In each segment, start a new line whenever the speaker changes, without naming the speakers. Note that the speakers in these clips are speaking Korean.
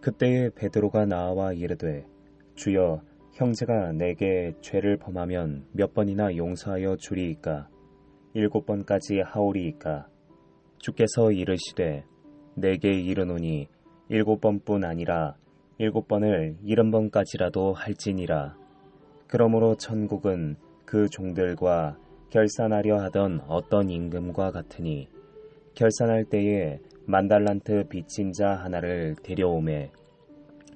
그때에 베드로가 나와 이르되 주여 형제가 내게 죄를 범하면 몇 번이나 용서하여 주리이까? 일곱 번까지 하오리이까? 주께서 이르시되 내게 이르노니 일곱 번뿐 아니라 일곱 번을 일흔 번까지라도 할지니라. 그러므로 천국은 그 종들과 결산하려 하던 어떤 임금과 같으니 결산할 때에 만달란트 빚진 자 하나를 데려오매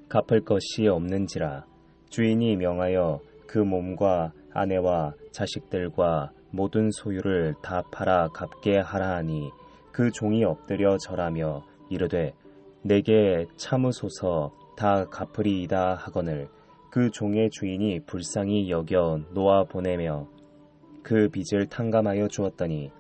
갚을 것이 없는지라 주인이 명하여 그 몸과 아내와 자식들과 모든 소유를 다 팔아 갚게 하라 하니 그 종이 엎드려 절하며 이르되 내게 참으소서 다 갚으리이다 하거늘 그 종의 주인이 불쌍히 여겨 놓아 보내며 그 빚을 탕감하여 주었더니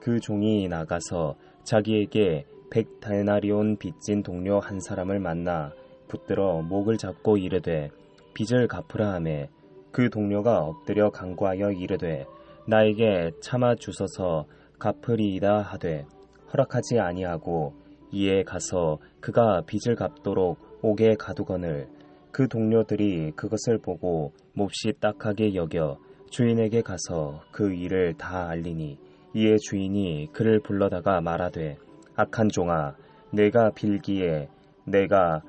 그 종이 나가서 자기에게 백 데나리온 빚진 동료 한 사람을 만나 붙들어 목을 잡고 이르되 빚을 갚으라 하매 그 동료가 엎드려 간구하여 이르되 나에게 참아 주소서 갚으리이다 하되 허락하지 아니하고 이에 가서 그가 빚을 갚도록 옥에 가두거늘 그 동료들이 그것을 보고 몹시 딱하게 여겨 주인에게 가서 그 일을 다 알리니 이에 주인이 그를 불러다가 말하되 악한 종아 내가 빌기에 내가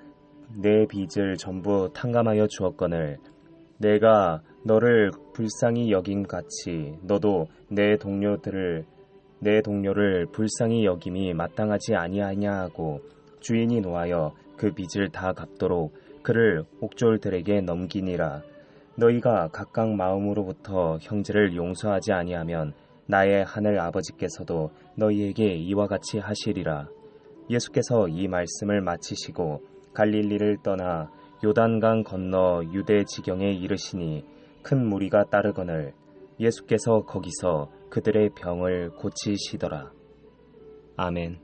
내 빚을 전부 탕감하여 주었거늘. 내가 너를 불쌍히 여김 같이 너도 내 동료들을 내 동료를 불쌍히 여김이 마땅하지 아니하냐 하고 주인이 노하여 그 빚을 다 갚도록 그를 옥졸들에게 넘기니라. 너희가 각각 마음으로부터 형제를 용서하지 아니하면 나의 하늘 아버지께서도 너희에게 이와 같이 하시리라 예수께서 이 말씀을 마치시고 갈릴리를 떠나 요단강 건너 유대 지경에 이르시니 큰 무리가 따르거늘 예수께서 거기서 그들의 병을 고치시더라. 아멘.